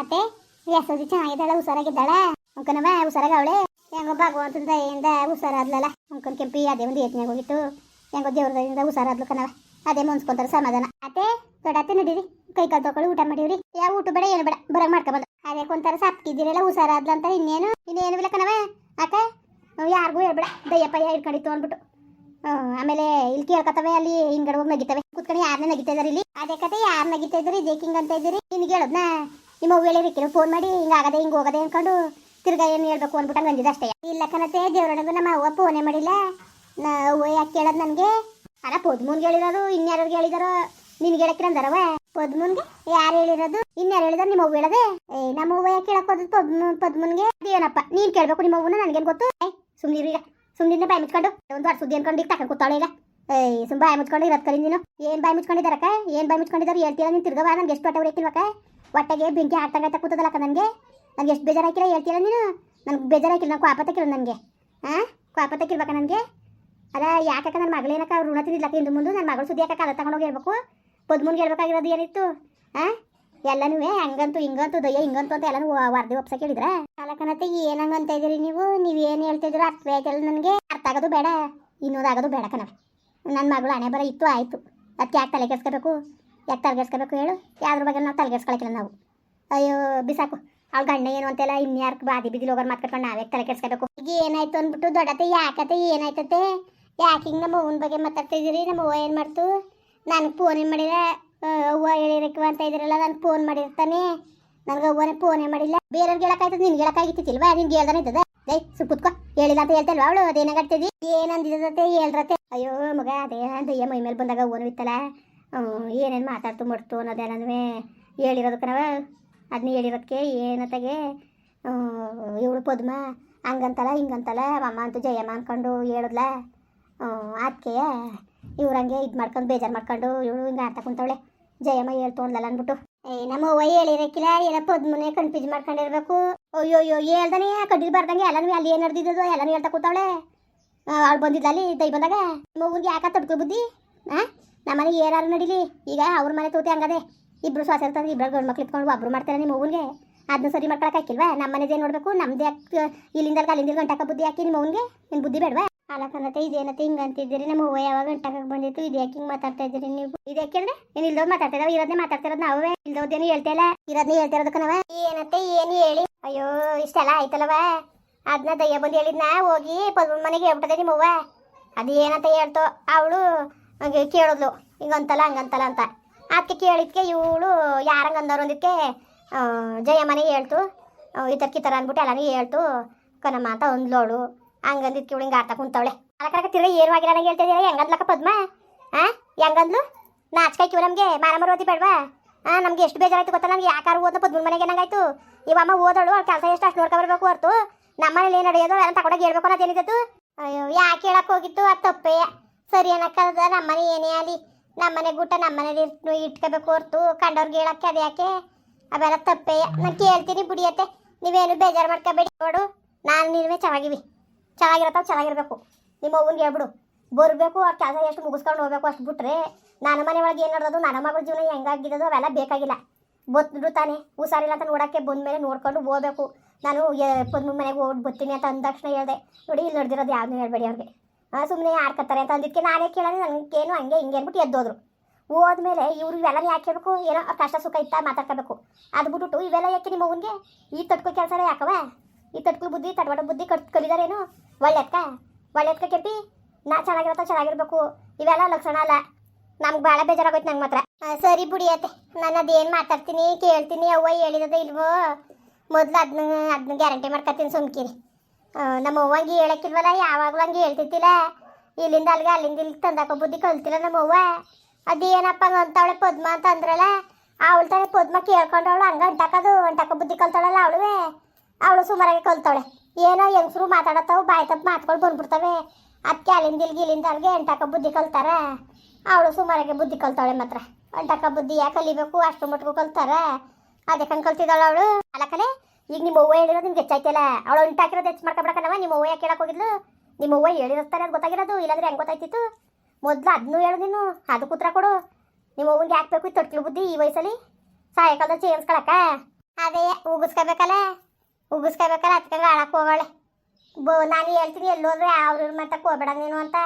ಅತ್ತೆ ಯಶೋದಿ ಚೆನ್ನಾಗಿದ್ದಾಳ ಹುಷಾರಾಗಿದ್ದಾಳ ಅಂಕನವ ಹುಷಾರಾಗ ಅವಳೆ? ಹೆಂಗೋ ಭಗವಂತನ ದಯೆಯಿಂದ ಹುಷಾರಾದ್ಲಲ್ಲ? ಅಂಕನ್ ಕೆಂಪಿ, ಅದೇ ಒಂದು ಯತ್ನಾಗ ಹೋಗಿತ್ತು. ಹೆಂಗೋ ದೇವ್ರ ಹುಷಾರಾದ್ಲು ಕಣವ ಅದೇ ಮುನ್ಸ್ಕೊಂತಾರೆ ಸಮಾಧಾನ. ಅತ್ತೆ ದೊಡ್ಡತ್ತೆ ನಡೀರಿ. ಕೈ ಕಾಲು ತಗೊಳ್ಳಿ ಊಟ ಮಾಡಿವ್ರಿ. ಯಾವ ಊಟ ಬೇಡ, ಏನು ಬೇಡ. ಬರಂಗ್ ಮಾಡ್ಕೊಬಂದು. ಅದೇ ಕೊಂತಾರ ಸಾಪ್ಕಿದ್ದೀರಲ್ಲ ಹುಷಾರಾದ್ಲ ಅಂತ ಇನ್ನೇನು? ಇನ್ನೇನು ಇಲ್ಲ ಕಣವ ಅತ್ತೆ ಯಾರಿಗೂ ಹೇಳ್ಬೇಡ. ದಯ್ಯಪ್ಪಯ್ಯ ಹಿಡ್ಕೊಂಡಿತ್ತು ಅಂದ್ಬಿಟ್ಟು. ಆಮೇಲೆ ಇಲ್ಲಿ ಕೇಳ್ಕತ್ತವೆ ಅಲ್ಲಿ ಹಿಂಗಡೆ ಹೋಗಿ ನಗಿತವೆ. ಕುತ್ಕೊಂಡು ಯಾರನ್ನ ನಗಿತಾ ಇದಾರೆ ಇಲ್ಲಿ? ಅದೇ ಕತೆ, ಯಾರು ನಗಿತಾ ಇದ್ರಿ? ಜೇಕಿಂಗ್ ಅಂತ ಇದ್ದೀರಿ? ನಿನ್ಗೆ ಹೇಳದ್ನ? ನಿಮ್ಮ ಅವ್ವ ಫೋನ್ ಮಾಡಿ ಹಿಂಗಾಗದೆ ಹಿಂಗೆ ಹೋಗದೆ ಅನ್ಕೊಂಡು ತಿರ್ಗಾ ಏನು ಹೇಳ್ಬೇಕು ಅಂದ್ಬಿಟ್ಟು ಅಂದಿದ್ದೆ ಅಷ್ಟೇ. ಇಲ್ಲ ಕಣತೆ ದೇವ್ರೊಳಗೂ ನಮ್ಮ ಅವ್ವ ಫೋನೇ ಮಾಡಿಲ್ಲ. ನಾ ಅವ್ವ ಯಾಕೆ ಕೇಳೋದು ನನಗೆ? ಅಲ್ಲ ಪದ್ಮೂನ್ಗೆ ಹೇಳಿರೋದು ಇನ್ಯಾರಿಗೆ ಹೇಳಿದಾರೋ? ನಿನ್ಗೆ ಹೇಳಕ್ಕೆ ಅಂದಾರವ ಪದ್ಮೂನ್ಗೆ? ಯಾರು ಹೇಳಿರೋದು? ಇನ್ಯಾರು ಹೇಳಿದಾರೆ? ನಿಮ್ಮ ಅವ್ವ ಹೇಳದೆ? ಏ, ನಮ್ಮ ಅವ್ವ ಯಾಕೆ ಕೇಳಕ್ ಹೋದ್ ಪದ್ಮ ಪದ್ಮೂನ್ಗೆ? ಏನಪ್ಪ, ನೀನ್ ಕೇಳ್ಬೇಕು ನಿಮ್ಮ ಅವ್ವನ, ನನಗೇನು ಗೊತ್ತು? ಏ, ಸುಮ್ನಿರು ಈಗ. ಸುಮ್ಮನೆ ಬಾಯಿ ಮುಚ್ಕೊಂಡು. ಒಂದು ವಾರ ಸುದ್ದಿ ಅನ್ಕೊಂಡು ಈಗ ತಕೊಂಡು ಕೂತಾಳೆ ಈಗ. ಏಯ್ ಸುಮ್ ಬಾಯಿ ಮುಚ್ಕೊಂಡು ಇರೋದ್ ಕರಿ ನೀನು. ಏನ್ ಬಾಯಿ ಮುಚ್ಕೊಂಡಿದ್ದಾರಕ್ಕ? ಏನ್ ಬಾಯಿ ಮುಚ್ಕೊಂಡಿದ್ದಾರೆ ಹೇಳ್ತೀರಾ ನೀನು? ತಿರ್ಗವಾ ನನ್ಗೆ ಎಷ್ಟು ಹೊಟ್ಟೆ ಉರಿಕಿಲ್ವಕ್ಕ ಹೊಟ್ಟೆಗೆ ಬೆಂಕಿ ಹಾಕ್ತಂಗೈತ ಕೂತದಲ್ಲಕ್ಕ ನನಗೆ? ನನಗೆ ಎಷ್ಟು ಬೇಜಾರಾಕಿಲ್ಲ ಹೇಳ್ತೀರಾ ನೀನು? ನನಗೆ ಬೇಜಾರಾಕಿಲ್ಲ ನಾನು ಕ್ವಾಪತ್ತಕ್ಕಿಲ್ಲ ನನಗೆ. ಹಾಂ ಕ್ವಾಪತ್ತಕ್ಕಿರ್ಬೇಕ ನನಗೆ? ಅದ ಯಾಕಕ್ಕ ನನ್ನ ಮಗಳೇನಕ್ಕ ಋಣ ತಿನ್ನಿಲ್ಲಕ್ಕ ಇಂದು ಮುಂದೆ? ನನ್ನ ಮಗಳು ಸುದ್ದಿ ಯಾಕಕ್ಕ ಅದ ತಗೊಂಡೋಗಿ ಹೇಳ್ಬೇಕು? ಪದ್ಮೂನ್ಗೆ ಹೇಳ್ಬೇಕಾಗಿರೋದು ಏನಿತ್ತು? ಹಾಂ ಎಲ್ಲನೂ ಹಂಗಂತೂ ಹಿಂಗಂತೂ ದಯ್ಯ ಹಿಂಗಂತೂ ಅಂತ ಎಲ್ಲನೂ ವರದಿ ಒಪ್ಸ ಕೇಳಿದ್ರೆ ಅಲಕನತ್ತೆ ಏನಂಗ ಅಂತ ಇದೀರಿ ನೀವು? ನೀವು ಏನು ಹೇಳ್ತಿದ್ರು ಅರ್ಥ ಆಯ್ತಲ್ಲ ನನಗೆ. ಅರ್ಥ ಆಗೋದು ಬೇಡ. ಇನ್ನೊಂದು ಆಗೋದು ಬೇಡ ಕಣವೆ ನನ್ನ ಮಗಳು ಹಣೆ ಬರ ಇತ್ತು, ಆಯಿತು. ಅದಕ್ಕೆ ಯಾಕೆ ತಲೆ ಕೆಡ್ಸ್ಕೋಬೇಕು? ಯಾಕೆ ತಲೆಗೆಡ್ಸ್ಕೋಬೇಕು ಹೇಳು? ಯಾವ್ದ್ರ ಬಗ್ಗೆ ನಾವು ತಲೆಗೆಡ್ಸ್ಕೊಳಕಿಲ್ಲ ನಾವು. ಅಯ್ಯೋ ಬಿಸಾಕು. ಅವ್ಳ ಗಂಡ ಏನು ಅಂತೆಲ್ಲ ಇನ್ಯಾರ್ಕ್ ಬಾದಿ ಬಿದ್ದಿಲ್ ಹೋಗೋರು ಮಾತಾಡ್ಕೊಂಡು ನಾವೇ ತಲೆ ಕೆಡ್ಸ್ಕೋಬೇಕು. ಈಗ ಏನಾಯ್ತು ಅಂದ್ಬಿಟ್ಟು ದೊಡ್ಡತೆ ಯಾಕತೆ ಏನಾಯ್ತತೆ ಯಾಕೆ ಹಿಂಗೆ ನಮ್ಮ ಅವ್ವನ ಬಗ್ಗೆ ಮಾತಾಡ್ತಿದ್ದೀರಿ? ನಮ್ಮ ಅವ್ವ ಏನು ಮಾಡ್ತು? ನನಗೆ ಫೋನ್ ಏನು ಆ, ಅವ್ವ ಹೇಳಿರಕ್ಕೆ ಅಂತ ಇದ್ರಲ್ಲ ನಾನು ಫೋನ್ ಮಾಡಿರ್ತಾನೆ. ನನಗೆ ಅವ್ವನೇ ಫೋನೇ ಮಾಡಿಲ್ಲ. ಬೇರೆಯವ್ರಿಗೆ ಹೇಳಕ್ಕಾಯ್ತದ? ನಿನ್ಗೆ ಹೇಳಕ್ಕಾಗಿತ್ತಿಲ್ವಾ ನಿನ್ಗೆ ಹೇಳ್ದಾನೆ ಇದ್ದದ? ದೈ ಸುಪ್ಪುತ್ಕೋ ಹೇಳಿಲ್ಲ ಅಂತ ಹೇಳ್ತಲ್ವಾ ಅವಳು? ಅದೇನಾಗತ್ತಿದಿ ಏನಂದಿದ್ದತೆ ಹೇಳ್ರತೆ ಅಯ್ಯೋ ಮಗ ಅದೇ ದಯ್ಯ ಮೈ ಮೇಲೆ ಬಂದಾಗ ಓನು ಇತ್ತಲ್ಲ. ಏನೇನು ಮಾತಾಡ್ತು ಮಾಡ್ತು ಅನ್ನೋದೇನಂದ್ರೆ ಹೇಳಿರೋದು ಕಣವ ಅದನ್ನ ಹೇಳಿರೋದಕ್ಕೆ ಏನತ್ತಾಗೆ? ಇವಳು ಪದ್ಮ ಹಂಗಂತಲ್ಲ ಹಿಂಗಂತಲ್ಲ ಅಮ್ಮ ಅಂತೂ ಜಯಮ್ಮ ಅನ್ಕೊಂಡು ಹೇಳಿದ್ಲ. ಅದಕ್ಕೆ ಇವ್ರಂಗೆ ಇದು ಮಾಡ್ಕೊಂಡು ಬೇಜಾರು ಮಾಡ್ಕೊಂಡು ಇವಳು ಹಿಂಗೆ ಆಡ್ತಾ ಕುಂತವಳೆ. ಜಯಮ್ಮ ಹೇಳ್ತು ಅಂದ್ಲಲ್ಲ ಅಂದ್ಬಿಟ್ಟು ಏ, ನಮ್ಮ ಅವ್ವ ಹೇಳಿರಕ್ಕಿಲ್ಲ ಏನೋ ಪದ್ಮನೇ ಕನ್ಫ್ಯೂಸ್ ಮಾಡ್ಕೊಂಡಿರ್ಬೇಕು. ಅಯ್ಯೋ ಅಯ್ಯೋ ಹೇಳ್ದಾನೆ ಕಡ್ಡಿರ್ಬಾರ್ದಂಗೆ ಎಲ್ಲನೂ ಅಲ್ಲಿ ಏನು ನಡೆದಿದ್ದು ಎಲ್ಲನೂ ಹೇಳ್ತಾ ಕೂತವಳೆ. ಅವಳು ಬಂದಿದ್ಲ ಅಲ್ಲಿ, ದೈ ಬಂದಾಗ? ಮಗುಗೆ ಯಾಕ ತಡ್ಕೊ ಬುದ್ಧಿ? ಹಾಂ ನಮ್ಮನೆಗೆ ಏನಾರು ನಡೀಲಿ. ಈಗ ಅವ್ರ ಮನೆ ತೂತೆ ಹಂಗದೆ. ಇಬ್ರು ಶ್ವಾಸ ಇರ್ತದೆ ಇಬ್ಬರು ಗಂಡು ಮಕ್ಳು ಇಟ್ಕೊಂಡು ಒಬ್ರು ಮಾಡ್ತಾರೆ ನಿಮ್ಮ ಮಗುಗೆ ಅದನ್ನ ಸರಿ ಮಾಡ್ಕೊಳಕ್ ಹಾಕಿಲ್ವಾ? ನಮ್ಮ ಮನೆದೇ ನೋಡಬೇಕು ನಮ್ದು ಇಲ್ಲಿಂದ ಅಲ್ಲಿಂದ ಗಂಟಕ ಬುದ್ಧಿ ಹಾಕಿ ನಿಮ್ಮ ಮಗನಿಗೆ ನಿನ್ ಬುದ್ಧಿ ಬೇಡವಾ? ಅಲಕನತೆ ಇದೇನತ್ತೆ ಹಿಂಗೆ ಅಂತಿದ್ದೀರಿ ನಮ್ಮ ಹೂವು ಯಾವಾಗ ಗಂಟಕ್ಕೆ ಬಂದಿತ್ತು, ಇದು ಯಾಕೆ ಹಿಂಗೆ ಮಾತಾಡ್ತಾ ಇದ್ದೀರಿ ನೀವು? ಇದು ಯಾಕೆಂದ್ರೆ ನೀನು ಇಲ್ದೋದು ಮಾತಾಡ್ತಾ ಇದಾವೆ ಇರೋದನ್ನೇ ಮಾತಾಡ್ತಿರೋದು ನಾವೇ ಇಲ್ದೋದೇನು ಹೇಳ್ತಾ ಇಲ್ಲ. ಇರೋದನ್ನೇ ಹೇಳ್ತಾ ಇರೋದಕ್ಕೆ ನಾವೇ ಏನತ್ತೆ, ಏನು ಹೇಳಿ? ಅಯ್ಯೋ, ಇಷ್ಟೆಲ್ಲ ಆಯ್ತಲ್ಲವ ಅದನ್ನ ದಯ್ಯ ಬಂದು ಹೇಳಿದ್ನ, ಹೋಗಿ ಪದ್ಮ ಮನೆಗೆ ಹೇಳ್ಬಿಟ್ಟದೆ ನಿಮ್ಮವ್ವ ಅದು ಏನಂತ ಹೇಳ್ತೋ, ಅವಳು ಹಂಗೆ ಕೇಳಿದ್ಲು, ಹಿಂಗಂತಲ್ಲ, ಹಂಗಂತಲ್ಲ ಅಂತ. ಅದಕ್ಕೆ ಕೇಳಿದ್ಕೆ ಇವಳು ಯಾರಂಗೆ ಅಂದವ್ರು ಅಂದಿದ್ಕೆ ಜಯಮ್ಮನೆ ಹೇಳ್ತು. ಈ ಥರ ಈ ಥರ ಅಂದ್ಬಿಟ್ಟು ಎಲ್ಲನೂ ಹೇಳ್ತು, ಕನಮ್ಮ ಅಂತ ಅಂದ್ಲೋಳು ಹಂಗಂದಿದ್ಕೆ ಇವಳು ಹಿಂಗೆ ಆಡ್ತಾ ಕುಂತವಳೆ. ಅಲಕರಕ ತಿರ್ಗಿ ಏನು ಆಗಿಲ್ಲ ನಂಗೆ ಹೇಳ್ತಾ ಇದೀಯ ಹೆಂಗಂದ್ಲಕ್ಕ ಪದ್ಮ? ಹಾಂ ಹೆಂಗಂದ್ಲು? ನಾಚ್ಕಾಯ್ಕಿವು ನಮಗೆ ಮಾನ ಓದಿ ಬೇಡವಾ? ಹಾಂ ನಮ್ಗೆ ಎಷ್ಟು ಬೇಜಾರಾಯ್ತು ಗೊತ್ತಾ? ನಮ್ಗೆ ಯಾಕಾರು ಓದ್ನ ಪದ್ಮ ಮನೆಗೆ ಏನಾಗಾಯ್ತು ಇವಮ್ಮ ಓದೋಳು ಅವ್ರ ಕೆಲಸ ಎಷ್ಟು ಅಷ್ಟು ನೋಡ್ಕೊಬರ್ಬೇಕು ಹೊರ್ತು. ನಮ್ಮನೇಲಿ ಏನು ನಡೆಯೋದು, ಎಲ್ಲ ತಗೊಂಡೋಗಿ ಹೇಳ್ಬೇಕು ಅನ್ನೋದು ಏನಿದ್ದು ಅಯ್ಯೋ, ಯಾಕೆ ಹೇಳಕ್ಕೆ ಹೋಗಿತ್ತು ಅದು ತಪ್ಪೇ. ಸರಿ ಅನ್ನಕ್ಕದ ನಮ್ಮನೆ ಏನೇ ಆಗಲಿ, ನಮ್ಮನೆ ಗುಟ್ಟ ನಮ್ಮನೇಲಿ ಇಟ್ಕೋಬೇಕು ಹೊರ್ತು. ಕಂಡವ್ರಿಗೆ ಹೇಳಕ್ಕೆ ಅದು ಯಾಕೆ? ಅವೆಲ್ಲ ತಪ್ಪೇ. ನಾನು ಕೇಳ್ತೀನಿ ಬಿಡಿಯತ್ತೆ ನೀವೇನು ಬೇಜಾರು ಮಾಡ್ಕೋಬೇಡಿ. ನೋಡು, ನಾನು ನೀವೇ ಚೆನ್ನಾಗಿವಿ. ಚೆನ್ನಾಗಿರತ್ತ ಚೆನ್ನಾಗಿರ್ಬೇಕು. ನಿಮ್ಮ ಅವ್ವನ್ಗೆ ಹೇಳ್ಬಿಡು. ಬರಬೇಕು, ಆ ಕೆಲಸ ಎಷ್ಟು ಮುಗಿಸ್ಕೊಂಡು ಹೋಗ್ಬೇಕು ಅಷ್ಟು ಬಿಟ್ರೆ ನನ್ನ ಮನೆ ಒಳಗೆ ಏನು ನಡೆದದು? ನನ್ನ ಮಗಳ ಜೀವನ ಹೆಂಗಾಗಿದ್ದು ಅವೆಲ್ಲ ಬೇಕಾಗಿಲ್ಲ. ಬತ್ತು ತಾನೆ. ಹುಷಾರಿಲ್ಲ ಅಂತ ನೋಡೋಕ್ಕೆ ಬಂದ್ಮೇಲೆ ನೋಡ್ಕೊಂಡು ಹೋಗ್ಬೇಕು. ನಾನು ಮನೆಗೆ ಹೋಗಿ ಬರ್ತೀನಿ ಅಂತ ಅಂದ ತಕ್ಷಣ ಹೇಳ್ದೆ. ನೋಡಿ, ಇಲ್ಲಿ ನಡೆದಿರೋದು ಯಾವ್ದು ಹೇಳ್ಬೇಡಿ ಅವ್ರಿಗೆ. ಸುಮ್ಮನೆ ಆಡ್ಕೊತಾರೆ ಅಂತ ಅಂದಿದ್ದಕ್ಕೆ ನಾನೇ ಕೇಳೋದು ನನಗೇನು ಹಂಗೆ ಹಿಂಗೆ ಅಂದ್ಬಿಟ್ಟು ಎದ್ದೋದ್ರು. ಹೋದ್ಮೇಲೆ ಇವರು ಇವೆಲ್ಲ ಯಾಕೆ ಹೇಳ್ಬೇಕು? ಏನೋ ಕಷ್ಟ ಸುಖ ಇತ್ತ ಮಾತಾಡ್ಕೋಬೇಕು ಅದು ಬಿಟ್ಬಿಟ್ಟು ಇವೆಲ್ಲ ಯಾಕೆ ನಿಮ್ಮ ಮಗನಿಗೆ ಈ ತಟ್ಕೋ ಕೆಲಸ ಯಾಕವ ಈ ತಟ್ಕೋ ಬುದ್ಧಿ, ತಡವಾಡ ಬುದ್ಧಿ ಕಟ್ ಕಲಿದಾರೇನು? ಒಳ್ಳೆದ್ಕ? ಒಳ್ಳೆದ್ಕ ಕೆಟ್ಟಿ ನಾ ಚೆನ್ನಾಗಿರತ್ತ ಚೆನ್ನಾಗಿರ್ಬೇಕು. ಇವೆಲ್ಲ ಲಕ್ಷಣ ಅಲ್ಲ. ನಮ್ಗೆ ಭಾಳ ಬೇಜಾರಾಗೋಯ್ತು ನಂಗೆ ಮಾತ್ರ. ಸರಿ ಬಿಡಿ ಅತ್ತೆ. ನಾನು ಅದೇನು ಮಾತಾಡ್ತೀನಿ, ಕೇಳ್ತೀನಿ ಅವ್ವ ಹೇಳಿದದ ಇಲ್ವೋ? ಮೊದಲು ಅದನ್ನ ಅದನ್ನ ಗ್ಯಾರಂಟಿ ಮಾಡ್ಕೊತೀನಿ ಸುಮ್ಕಿರಿ. ನಮ್ಮ ಅವ್ವಂಗೆ ಹೇಳಕ್ಕಿಲ್ವಲ್ಲ, ಯಾವಾಗಲೂ ಹಂಗೆ ಹೇಳ್ತಿದ್ದಿಲ್ಲ. ಇಲ್ಲಿಂದ ಅಲ್ಲಿಗೆ ಅಲ್ಲಿಂದ ಇಲ್ಲಿ ತಂದಾಕೋ ಬುದ್ಧಿ ಕಲ್ತಿಲ್ಲ ನಮ್ಮ ಅವ್ವ. ಅದೇನಪ್ಪ ಅಂತವಳೆ ಪದ್ಮ ಅಂತ ಅಂದ್ರಲ್ಲ, ಅವಳ ತಾನೆ ಪದ್ಮ ಕೇಳ್ಕೊಂಡು ಅವಳು ಹಂಗ ಅಂಟಾಕೋದು, ಅಂಟಾಕ ಬುದ್ಧಿ ಕಲ್ತಾಳಲ್ಲ ಅವಳುವೆ. ಅವಳು ಸುಮಾರಾಗಿ ಕಲ್ತಾವಳೆ ಏನೋ ಹೆಂಗಸರು ಮಾತಾಡತ್ತಾವು, ಬಾಯಿ ತಪ್ಪು ಮಾತ್ಗಳು ಬಂದ್ಬಿಡ್ತವೆ. ಅದಕ್ಕೆ ಅಲ್ಲಿಂದ ಇಲ್ಲಿಗೆ ಇಲ್ಲಿಂದ ಅಲ್ಲಿಗೆ ಅಂಟಾಕ ಬುದ್ಧಿ ಕಲ್ತಾರ. ಅವಳು ಸುಮಾರಾಗಿ ಬುದ್ಧಿ ಕಲ್ತಾಳೆ ಮಾತ್ರ. ಅಂಟಾಕ ಬುದ್ಧಿ ಯಾಕೆ ಕಲಿಬೇಕು, ಅಷ್ಟು ಮಟ್ಟಿಗೂ ಕಲ್ತಾರ. ಅದಕ್ಕೆ ಕಲ್ತಿದ್ದಾಳು ಅವಳು. ಅಲಕಲೆ ಈಗ ನಿಮ್ಮ ಅವ್ವ ಹೇಳಿರೋದು ನಿಮ್ಗೆ ಹೆಚ್ಚಾಯ್ತಲ್ಲ ಅವಳು ಉಂಟಾಕಿರೋದು ಹೆಚ್ಚು ಮಾಡ್ಕೊಬಿಡಕನವ ನಿಮ್ಮ ಅವ್ವ ಹೇಳಕ್ ಹೋಗಿದ್ಲು? ನಿಮ್ಮ ಅವ್ವ ಹೇಳಿರ್ತಾರೆ ಅದು ಗೊತ್ತಾಗಿರೋದು? ಇಲ್ಲಾಂದ್ರೆ ಹೆಂಗೆ ಗೊತ್ತಾಯ್ತಿತ್ತು? ಮೊದ್ಲು ಅದನ್ನೂ ಹೇಳು ನೀನು ಅದು ಕೂತ್ರ ಕೊಡು. ನಿಮ್ಮ ಯಾಕೆ ಬೇಕು ತೊಟ್ಲು ಬುದ್ಧಿ ಈ ವಯಸ್ಸಲ್ಲಿ? ಸಾಯಂಕಾಲದ ಚೇಂಜ್ಕೊಳಕ ಅದೇ, ಉಗಿಸ್ಕೋಬೇಕಲ್ಲ? ಉಗಿಸ್ಕೋಬೇಕಲ್ಲ, ಅದಕ್ಕೆ ಆಳಕ್ಕೆ ಹೋಗೋಳೆ ಬೋ, ನಾನು ಹೇಳ್ತೀನಿ, ಎಲ್ಲೋದ್ರೆ ಅವ್ರ ಮಾತಕ್ಕೆ ಹೋಗ್ಬೇಡ ನೀನು ಅಂತ.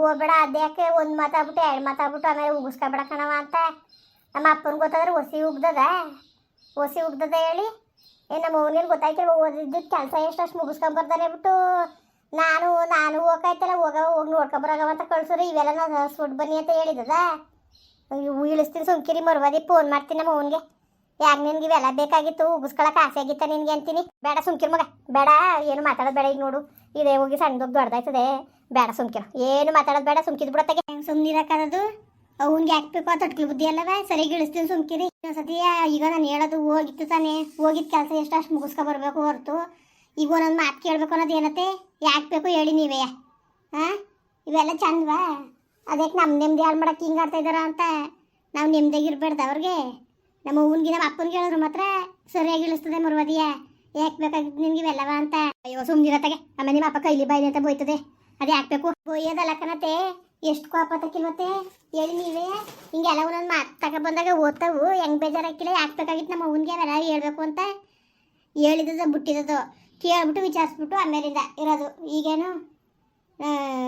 ಹೋಗ್ಬೇಡ ಅದ್ಯಾಕೆ ಒಂದು ಮಾತಾಡ್ಬಿಟ್ಟು ಎರಡು ಮಾತಾಡ್ಬಿಟ್ಟು ಆಮೇಲೆ ಉಗಿಸ್ಕೊಬೇಡ ಕಣವ ಅಂತ. ನಮ್ಮ ಅಪ್ಪನ ಗೊತ್ತಾದ್ರೆ ಹೊಸಿ ಉಗ್ದದ. ಒಸಿ ಉಗ್ದದ ಹೇಳಿ. ಏ, ನಮ್ಮ ಅವನಿಗೆ ಗೊತ್ತಾಯ್ತು ಓದಿದ್ದು ಕೆಲಸ ಎಷ್ಟು ಅಷ್ಟು ಮುಗಿಸ್ಕೊಂಬರ್ತಾರೆ ಬಿಟ್ಟು. ನಾನು ನಾನು ಹೋಗಾಯ್ತಲ್ಲ ಹೋಗ, ಹೋಗಿ ನೋಡ್ಕೊಂಬರಾಗವ ಅಂತ ಕಳ್ಸೋರು, ಇವೆಲ್ಲ ನಾನು ಸುಡ್ ಬನ್ನಿ ಅಂತ ಹೇಳಿದದ. ಇಳಿಸ್ತೀನಿ ಸುಮ್ಕಿರಿ, ಮರುವಾದಿ ಫೋನ್ ಮಾಡ್ತೀನಿ ನಮ್ಮ ಅವನಿಗೆ. ಯಾಕೆ ನಿನ್ಗೆ ಇವೆಲ್ಲ ಬೇಕಾಗಿತ್ತು ಉಗಿಸ್ಕೊಳಕ್ಕೆ ಆಸೆ ಆಗಿತ್ತ ನಿನಗೆ ಅಂತೀನಿ. ಬೇಡ ಸುಮ್ಕಿರ್ ಮಗ, ಬೇಡ, ಏನು ಮಾತಾಡೋದು ಬೇಡ ಈಗ ನೋಡು. ಇದೇ ಹೋಗಿ ಸಣ್ಣದೊಬ್ಬ ದೊಡ್ಡದಾಯ್ತದೆ ಬೇಡ ಸುಮ್ಕಿರ, ಏನು ಮಾತಾಡೋದು ಬೇಡ, ಸುಮ್ಕಿದ್ ಬಿಡತ್ತಾಗೆ. ಸುಮ್ಮನಿರಕ್ಕದು ಅವ್ನಿಗೆ ಹಾಕ್ಬೇಕು ಅಂತ ಅಟ್ಕಲ್ ಬುದ್ಧಿ ಅಲ್ಲವೇ? ಸರಿ ಇಳಿಸ್ತೀನಿ ಸುಮ್ಕಿರಿ. ಇನ್ನೊಂದ್ಸತಿ ಈಗ ನಾನು ಹೇಳೋದು ಹೋಗಿತ್ತು ತಾನೇ. ಹೋಗಿದ್ದ ಕೆಲಸ ಎಷ್ಟು ಅಷ್ಟು ಮುಗಿಸ್ಕೊ ಬರ್ಬೇಕು ಹೊರತು. ಈಗ ಒಂದೊಂದು ಮಾತು ಕೇಳಬೇಕು ಅನ್ನೋದು ಏನತ್ತೆ? ಯಾಕೆ ಬೇಕು ಹೇಳಿ ನೀವೇ. ಹಾಂ ಇವೆಲ್ಲ ಚಂದವಾ? ಅದಕ್ಕೆ ನಮ್ಮ ನೆಮ್ಮದಿ ಯಾರು ಮಾಡೋಕ್ಕೆ ಹಿಂಗೆ ಆಡ್ತಾ ಇದ್ದಾರ ಅಂತ ನಾವು ನೆಮ್ಮದಿಯಾಗಿರ್ಬಾರ್ದು ಅವ್ರಿಗೆ? ನಮ್ಮ ಅವ್ನಿಗೆ ನಮ್ಮ ಅಪ್ಪನಿಗೆ ಹೇಳಿದ್ರು ಮಾತ್ರ ಸರಿಯಾಗಿ ಇಳಿಸ್ತದೆ ಮರುವದಿಯ. ಯಾಕೆ ಬೇಕಾಗಿತ್ತು ನಿನ್ಗೆ ಇವೆಲ್ಲವ ಅಂತ. ಅಯ್ಯೋ ಸುಮ್ಮನಿರತ್ತಾಗೆ ಆಮೇಲೆ ನಿಮ್ಮ ಅಪ್ಪ ಕೈಲಿ ಬಾಯಿಲಿ ಅಂತ ಬೋಯ್ತದೆ. ಅದು ಯಾಕೆ ಬೇಕು? ಬೋಯೋದಲ್ಲ ಕಣತೆ. ಎಷ್ಟು ಕೋಪ ಮತ್ತೆ? ಹೇಳಿ ನೀವೇ? ಹಿಂಗೆಲ್ಲ ಒಂದೊಂದು ಮಾತು ತಗ ಬಂದಾಗ ಓದ್ತಾವು, ಹೆಂಗೆ ಬೇಜಾರಾಕಿಲ್ಲ, ಯಾಕೆ ಬೇಕಾಗಿತ್ತು ನಮ್ಮ ಅವನಿಗೆ ಅವೆಲ್ಲ ಹೇಳ್ಬೇಕು ಅಂತ ಹೇಳಿದದ ಬಿಟ್ಟಿದ್ದದು. ಕೇಳ್ಬಿಟ್ಟು ವಿಚಾರಿಸ್ಬಿಟ್ಟು ಆಮೇಲಿಂದ ಇರೋದು. ಈಗೇನು?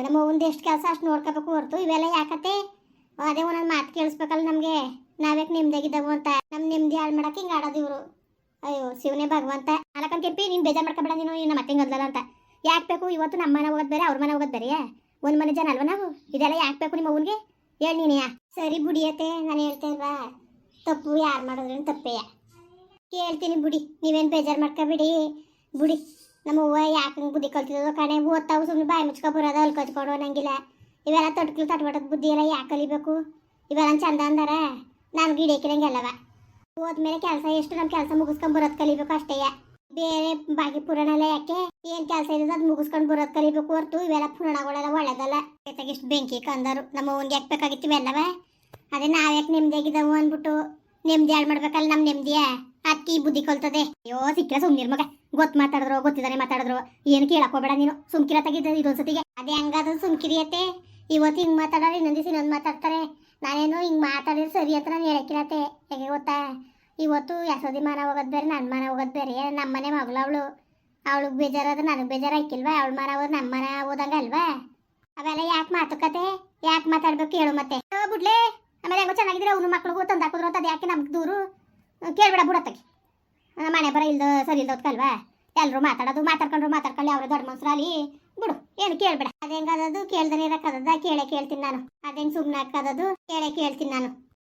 ನಮ್ಮ ಅವನದು ಎಷ್ಟು ಕೆಲಸ ಅಷ್ಟು ನೋಡ್ಕೋಬೇಕು ಹೊರತು. ಇವೆಲ್ಲ ಯಾಕತ್ತೆ? ಅದೇ ಒಂದೊಂದು ಮಾತು ಕೇಳಿಸ್ಬೇಕಲ್ಲ ನಮಗೆ. ನಾವ್ಯಾಕೆ ನೆಮ್ಮದಿಯಾಗಿದ್ದಾವು ಅಂತ. ನಮ್ಮ ನೆಮ್ಮದಿ ಹಾಳು ಮಾಡೋಕೆ ಹಿಂಗೆ ಆಡೋದು ಇವರು. ಅಯ್ಯೋ, ಶಿವನೇ ಭಗವಂತ. ಅಲಕನ್ ಕೆಪ್ಪಿ ನೀನು ಬೇಜಾರು ಮಾಡ್ಕೊಬೇಡ ನೀನು ನಮ್ಮ ಮತ್ತೆ ಹಿಂಗಲ್ಲ ಅಂತ. ಯಾಕೆ ಬೇಕು? ಇವತ್ತು ನಮ್ಮ ಮನೆ ಹೋಗೋದು ಬೇರೆ, ಅವ್ರ ಮನೆ ಹೋಗೋದು ಬೇರೆಯಾ? ಒಂದು ಮನೆ ಜನ ಅಲ್ವಾ ನಾವು? ಇದೆಲ್ಲ ಯಾಕೆ ಬೇಕು ನಿಮ್ಮ ಅವ್ನಿಗೆ ಹೇಳಿ ನೀನೆಯಾ ಸರಿ ಬುಡಿಯತ್ತೆ ನಾನು ಹೇಳ್ತಾ ತಪ್ಪು ಯಾರು ಮಾಡಿದ್ರು ತಪ್ಪೆಯ. ಕೇಳ್ತೀನಿ ಬುಡಿ, ನೀವೇನು ಬೇಜಾರು ಮಾಡ್ಕೊಬಿಡಿ. ಬುಡಿ, ನಮ್ಮ ಅವ್ವ ಯಾಕೆ ಬುದ್ಧಿ ಕಲ್ತಿದ್ರು ಕಣೆ? ಓದ್ತಾವು ಸುಮ್ಮನೆ ಬಾಯಿ ಮುಚ್ಕೊ ಬರೋದು, ಅಲ್ಲಿ ಕಚ್ಕೊಂಡು ಅನ್ನಂಗಿಲ್ಲ ಇವೆಲ್ಲ ತೊಟ್ಕಲು ತಟ್ಬಾಟದ ಬುದ್ಧಿ ಎಲ್ಲ ಯಾಕೆ ಕಲಿಬೇಕು? ಇವೆಲ್ಲ ಚಂದ ಅಂದಾರ? ನಾನು ಗಿಡಕ್ಕಿರಂಗೆಲ್ಲವ ಹೋದ್ಮೇಲೆ ಕೆಲಸ, ಎಷ್ಟು ನಮ್ಮ ಕೆಲಸ ಮುಗಿಸ್ಕೊಂಡು ಬರೋದು ಕಲಿಬೇಕು ಅಷ್ಟೇಯ. ಬೇರೆ ಬಾಗಿ ಪುರಾಣ ಯಾಕೆ? ಏನ್ ಕೆಲಸ ಇರೋದು ಅದು ಮುಗಿಸ್ಕೊಂಡು ಬರೋದ್ ಕಲಿಬೇಕು ಹೊರತು ಇವೆಲ್ಲ ಪುರಾಣಗಳೆಲ್ಲ ಒಳ್ಳೇದಲ್ಲ. ಇಷ್ಟು ಬೆಂಕಿ ಕಂದರು. ನಮ್ಮ ಅವ್ನಿಗೆ ಯಾಕೆ ಬೇಕಾಗಿತ್ತು ಇವೆಲ್ಲವ? ಅದೇ ನಾವ್ ಯಾಕೆ ನೆಮ್ಮದಿಯಾಗಿದ್ದಾವು ಅಂದ್ಬಿಟ್ಟು. ನೆಮ್ಮದಿ ಹಾಳು ಮಾಡ್ಬೇಕಲ್ಲ ನಮ್ಮ ನೆಮ್ಮದಿಯ ಅಕ್ಕಿ ಬುದ್ಧಿ ಕಲ್ತದೆ. ಅಯ್ಯೋ ಸಿಕ್ಕಿರ ಸುಮ್ನಿರ್ ಮಗ. ಗೊತ್ತು ಮಾತಾಡಿದ್ರು, ಗೊತ್ತಿದ್ದಾನೆ ಮಾತಾಡಿದ್ರು. ಏನು ಕೇಳಕ್ ನೀನು. ಸುಮ್ಕಿರ ತೆಗಿದ್ದ ಇದೊಂದ್ಸತಿಗೆ. ಅದೇ ಹಂಗಾದ್ರೆ ಸುಮ್ಕಿರಿಯತ್ತೆ ಇವತ್ತು ಹಿಂಗೆ ಮಾತಾಡೋರು ಇನ್ನೊಂದು ದಿವಸ ಇನ್ನೊಂದು ಮಾತಾಡ್ತಾರೆ. ನಾನೇನು ಹಿಂಗೆ ಮಾತಾಡಿದ್ರೆ ಸರಿ ಅಂತ ನಾನು ಹೇಳಕ್ಕಿರತ್ತೆ. ಹೇಗೆ ಗೊತ್ತಾ? ಇವತ್ತು ಯಶೋದಿ ಮನ ಹೋಗೋದು ಬೇರೆ ನನ್ನ ಮನ ಹೋಗೋದು ಬೇರೆ. ನಮ್ಮ ಮನೆ ಮಗಳು ಅವಳು ಅವಳಿಗೆ ಬೇಜಾರಾದ್ರೆ ನನಗೆ ಬೇಜಾರು ಹಾಕಿಲ್ವಾ? ಅವಳ ಮನ ಹೋದ್ ನಮ್ಮ ಮನ ಹೋದಂಗೆ ಅಲ್ವಾ? ಅವೆಲ್ಲ ಯಾಕೆ ಮಾತುಕತೆ? ಯಾಕೆ ಮಾತಾಡ್ಬೇಕು ಹೇಳು ಮತ್ತೆ. ಬಿಡ್ಲಿ, ಆಮೇಲೆ ಹೆಂಗೋ ಚೆನ್ನಾಗಿದ್ರೆ ಅವ್ನ ಮಕ್ಳಿಗೂ ತಂದು ಹಾಕಿದ್ರು ಅಂತ ಅದು ಯಾಕೆ ನಮ್ಗೆ ದೂರು? ಕೇಳ್ಬೇಡ ಬಿಡತ್ತಕ್ಕೆ ಮನೆ ಬರ ಇಲ್ದ, ಸರಿ ಇಲ್ದೋದ್ಕಲ್ವಾ ಎಲ್ಲರೂ ಮಾತಾಡೋದು, ಮಾತಾಡ್ಕೊಂಡ್ರು ಮಾತಾಡ್ಕೊಳ್ಳಿ, ಅವ್ರ ದೊಡ್ಡ ಮನ್ಸರಲ್ಲಿ ಬಿಡು, ಏನು ಕೇಳ್ಬೇಡ. ಅದೇ ಹೆಂಗದದು ಇರೋ ಇರಕ್ಕದ ಕೇಳೇ ಕೇಳ್ತೀನಿ ನಾನು. ಅದೇನು ಸುಮ್ಮನೆ ಹಾಕದದು ಕೇಳೇ ಕೇಳ್ತೀನಿ ನಾನು.